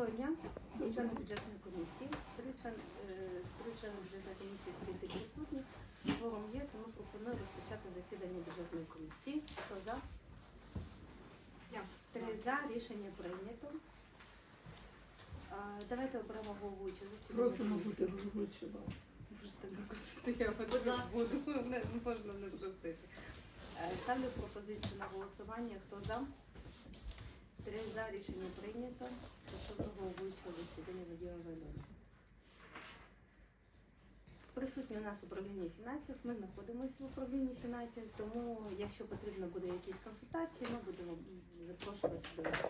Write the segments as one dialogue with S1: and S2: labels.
S1: Доброго дня, члени бюджетної комісії. Три члени, е, члени бюджетної комісії скільки присутні. Форум є, тому пропоную розпочати засідання бюджетної комісії. Хто за? Три за, рішення прийнято. А, Давайте оберемо головуючу засідання.
S2: Просимо бути головуючим вас.
S1: Просто не просити, я буду, не можна не просити. Е, Ставлю пропозицію на голосування. Хто за? Три за рішення прийнято. До головуючого засідання Надія Валерійовна. Присутні у нас управління фінансів. Ми знаходимося в управлінні фінансів, тому якщо потрібно буде якісь консультації, ми будемо запрошувати до вас.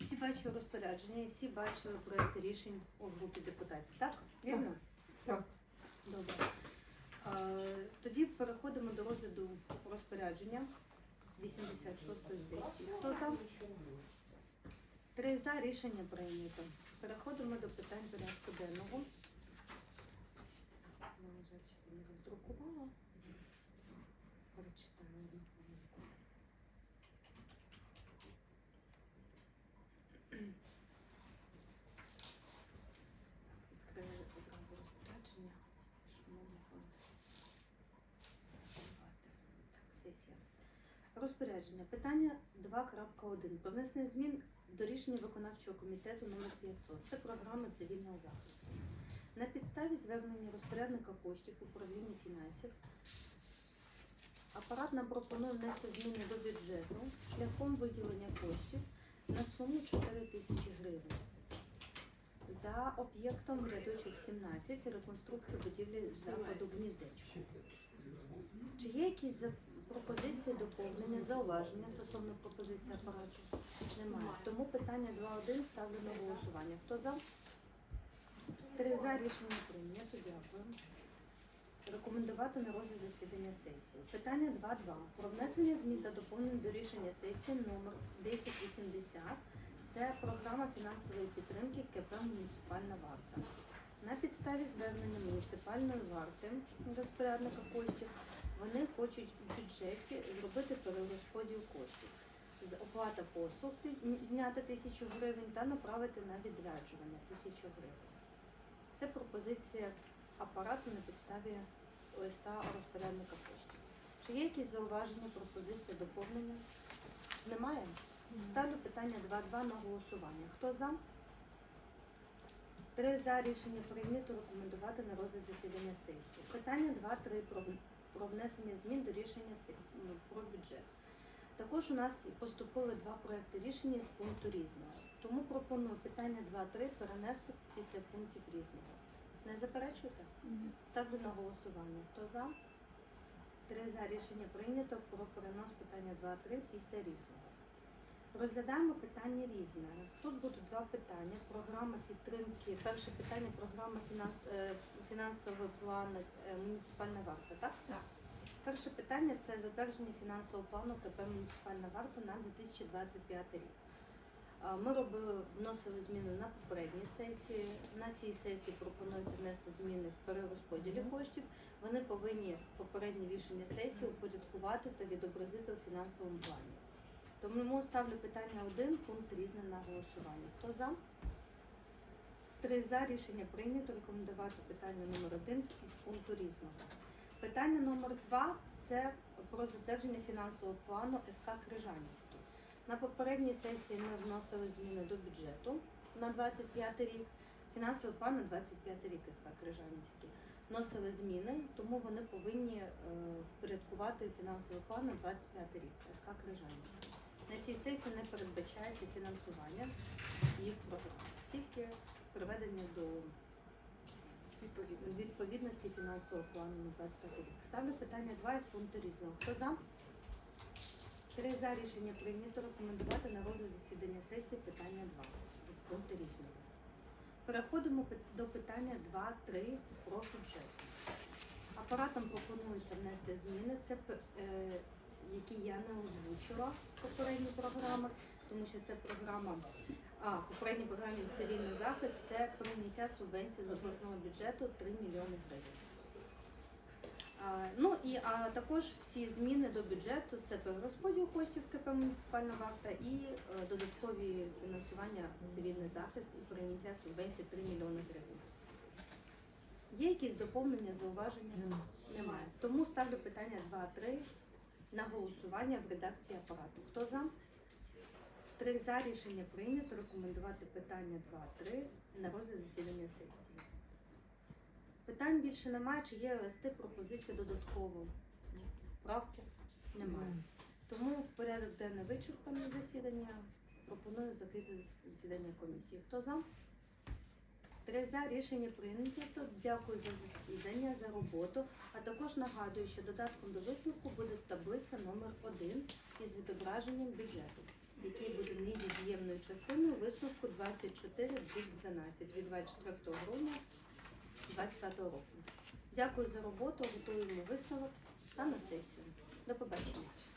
S1: Всі бачили розпорядження і всі бачили проекти рішень у групі депутатів. Так? Вірно?
S2: Так.
S1: Добре. Тоді переходимо до розгляду розпорядження 86-ї сесії. Хто за? Три за рішення прийнято. Переходимо до питань порядку денного. На Розпорядження. Питання 2.1. Про внесення змін до рішення виконавчого комітету номер 500. Це програма цивільного захисту. На підставі звернення розпорядника коштів управління фінансів апарат нам пропонує внести зміни до бюджету шляхом виділення коштів на суму 4 тисячі гривень. За об'єктом рядочок 17 реконструкція будівлі закладу гніздечко. Чи є якісь пропозиції, доповнення, зауваження стосовно пропозиції апарату? Немає. Тому питання 2.1 ставлю на голосування. Хто за? Три за рішення прийнято. Дякую. Рекомендувати на розгляд засідання сесії. Питання 2.2. Про внесення змін та доповнень до рішення сесії номер 1080. Це програма фінансової підтримки КП Муніципальна варта. На підставі звернення муніципальної варти розпорядника коштів вони хочуть в бюджеті зробити перерозподіл коштів. З оплата послуг зняти тисячу гривень та направити на відряджування тисячу гривень. Це пропозиція апарату на підставі листа розпорядника коштів. Чи є якісь зауваження, пропозиції, доповнення? Немає? Ставлю питання 2.2 на голосування. Хто за? Три за рішення прийнято рекомендувати на розгляд засідання сесії. Питання 2.3 про, про внесення змін до рішення ну, про бюджет. Також у нас поступили два проекти рішення з пункту різного. Тому пропоную питання 2-3 перенести після пунктів різного. Не заперечуєте? Ставлю на голосування. Хто за? Три за рішення прийнято про перенос питання 2-3 після різного. Розглядаємо питання різне. Тут будуть два питання. Програма підтримки. Перше питання програма фінанс, е, фінансовий план е, муніципальна варта, так?
S3: Так.
S1: Перше питання це затвердження фінансового плану КП муніципальна варта на 2025 рік. Ми робили, вносили зміни на попередній сесії. На цій сесії пропонується внести зміни в перерозподілі коштів. Вони повинні попереднє рішення сесії упорядкувати та відобразити у фінансовому плані. Тому ставлю питання 1, пункт різне на голосування. Хто за? Три за рішення прийнято. Рекомендувати питання номер 1 із пункту різного. Питання номер 2 це про затвердження фінансового плану СК Крижанівський. На попередній сесії ми вносили зміни до бюджету на 25 рік. Фінансовий план на 25 рік СК Крижанівський. Вносили зміни, тому вони повинні е, впорядкувати фінансовий план на 25 рік СК Крижанівський. На цій сесії не передбачається фінансування їх тільки приведення до
S3: Відповідно.
S1: відповідності фінансового плану на 25 рік. Ставлю питання 2 із пункту різного. Хто за? Три за рішення прийнято рекомендувати на розгляд засідання сесії питання 2 із пункту різного. Переходимо до питання 2.3 про бюджет. Апаратом пропонується внести зміни, це е, які я не озвучила в попередній програмі, тому що це програма а, в попередній програмі цивільний захист це прийняття субвенції з обласного бюджету 3 мільйони гривень. Ну і а також всі зміни до бюджету це перерозподіл коштів КП муніципальна варта і е, додаткові фінансування цивільний захист і прийняття субвенцій 3 мільйони гривень. Є якісь доповнення, зауваження? Немає. Тому ставлю питання 2-3 на голосування в редакції апарату. Хто за? Три за рішення прийнято. Рекомендувати питання 2-3 на розгляд засідання сесії. Питань більше немає. Чи є листи пропозиції додатково? Правки? Немає. Тому порядок денний вичерпаний засідання. Пропоную закрити засідання комісії. Хто за? Три за рішення прийнято. Дякую за засідання, за роботу. А також нагадую, що додатком до висновку буде таблиця номер 1 із відображенням бюджету, який буде невід'ємною частиною висновку 24 12 від 24 грудня 2025 року. Дякую за роботу. Готуємо висновок та на сесію. До побачення.